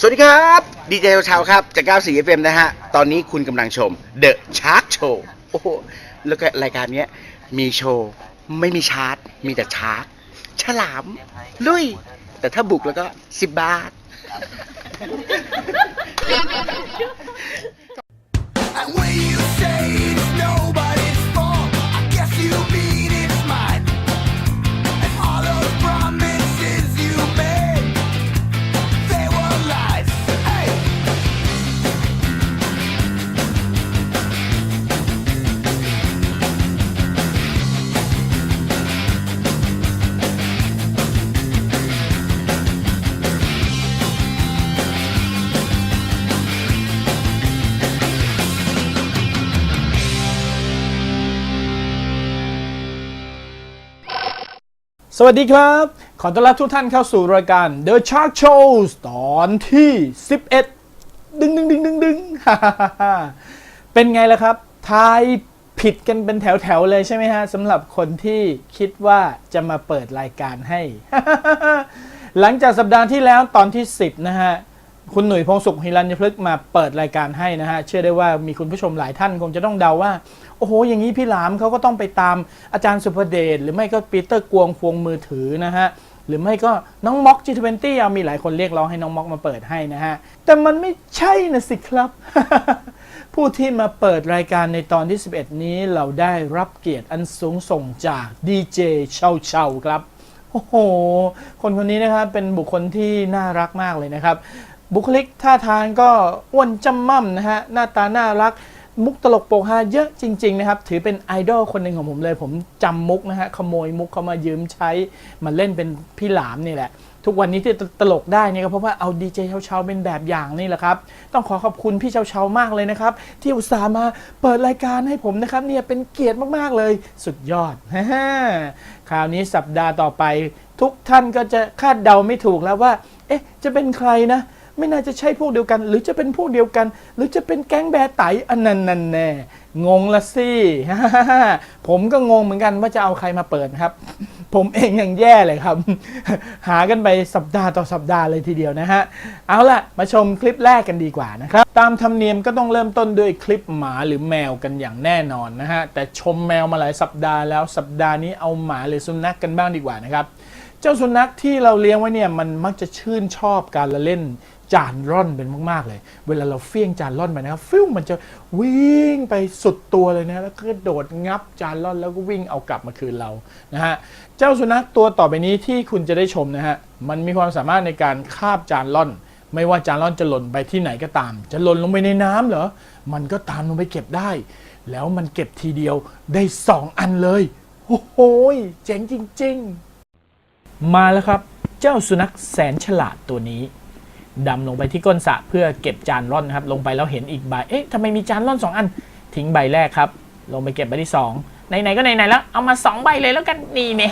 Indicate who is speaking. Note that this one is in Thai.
Speaker 1: สวัสดีครับดีเจชาวครับจาก94 FM นะฮะ ตอนนี้คุณกำลังชม The Shark Show โอ้โหแล้วก็รายการเนี้ยมีโชว์ ไม่มีชาร์จมีแต่ชาร์กฉลาม ลุย แต่ถ้าบุกแล้วก็ 10 บาท
Speaker 2: สวัสดีครับ ขอต้อนรับทุกท่านเข้าสู่รายการ The Shark Shows ตอนที่ 11 ดึงดึงดึงดึงดึงเป็นไงล่ะครับทายผิดกันเป็นแถวๆเลยใช่ไหมฮะสำหรับคนที่คิดว่าจะมาเปิดรายการให้ หลังจากสัปดาห์ที่แล้วตอนที่ 10 นะฮะ คุณหนุ่ยพงศุขฮิรัญยพฤกษ์มาเปิดรายการให้นะฮะ เชื่อได้ว่ามีคุณผู้ชมหลายท่านคงจะต้องเดาว่า โอ้โห อย่างนี้พี่หลามเขาก็ต้องไปตามอาจารย์สุภเดชหรือไม่ก็ปีเตอร์กวงพวงมือถือนะฮะ หรือไม่ก็น้องม็อก G20 เอามีหลายคนเรียกร้องให้น้องม็อกมาเปิดให้นะฮะ แต่มันไม่ใช่นะสิครับ ผู้ที่มาเปิดรายการในตอนที่ 11 นี้เราได้รับเกียรติอันสูงส่งจากดีเจเชาเชาครับโอ้โห คนคนนี้นะครับเป็นบุคคลที่น่ารักมากเลยนะครับ บุคลิกท่าทางก็อ้วนจำม่ำนะฮะ หน้าตาน่ารัก มุกตลกโปกฮาเยอะจริง ๆ นะครับ ถือเป็นไอดอลคนหนึ่งของผมเลย ผมจำมุกนะฮะ ขโมยมุกเขามายืมใช้ มาเล่นเป็นพี่หลามนี่แหละ ทุกวันนี้ที่ตลกได้เนี่ยก็เพราะว่าเอาดีเจเชาๆเป็นแบบอย่างนี่แหละครับ ต้องขอขอบคุณพี่เชาๆมากเลยนะครับ ที่อุตส่าห์มาเปิดรายการให้ผมนะครับเนี่ยเป็นเกียรติมากๆเลย สุดยอดคราวนี้สัปดาห์ต่อไป ทุกท่านก็จะคาดเดาไม่ถูกแล้วว่า เอ๊ะ จะเป็นใครนะ ไม่น่าจะใช่พวกเดียวกัน หรือจะเป็นพวกเดียวกัน หรือจะเป็นแก๊งแบร์ไตอันนั้นนั่นแน่งงละสิผมก็งงเหมือนกันว่าจะเอาใครมาเปิดครับ ผมเองยังแย่เลยครับ หากันไปสัปดาห์ต่อสัปดาห์เลยทีเดียวนะฮะ เอาล่ะ มาชมคลิปแรกกันดีกว่านะครับ ตามธรรมเนียมก็ต้องเริ่มต้นด้วยคลิปหมาหรือแมวกันอย่างแน่นอนนะฮะ แต่ชมแมวมาหลายสัปดาห์แล้วสัปดาห์นี้เอาหมาหรือสุนัขกกันบ้างดีกว่านะครับ เจ้าสุนัขที่เราเลี้ยงไว้เนี่ยมันมักจะชื่นชอบการละเล่นจานร่อนเป็นมาก ๆ เลย เวลาเราเฟี้ยงจานร่อนไปนะครับฟิวมันจะวิ่งไปสุดตัวเลยนะแล้วก็โดดงับจานร่อนแล้วก็วิ่งเอากลับมาคืนเรานะฮะเจ้าสุนัขตัวต่อไปนี้ที่คุณจะได้ชมนะฮะมันมีความสามารถในการคาบจานร่อน ไม่ว่าจานร่อนจะหล่นไปที่ไหนก็ตาม จะหล่นลงไปในน้ำเหรอมันก็ตามลงไปเก็บได้ แล้วมันเก็บทีเดียวได้สองอันเลยโอ้โหเจ๋งจริง ๆ มาแล้วครับ เจ้าสุนัขแสนฉลาดตัวนี้ดำลงไปที่ก้นสระเพื่อเก็บจานร่อนครับ ลงไปแล้วเห็นอีกใบ เอ๊ะทำไมมีจานร่อนสองอัน ทิ้งใบแรกครับ ลงไปเก็บใบที่สองไหนๆก็ไหนๆแล้ว เอามาสองใบเลยแล้วกันนี่แม่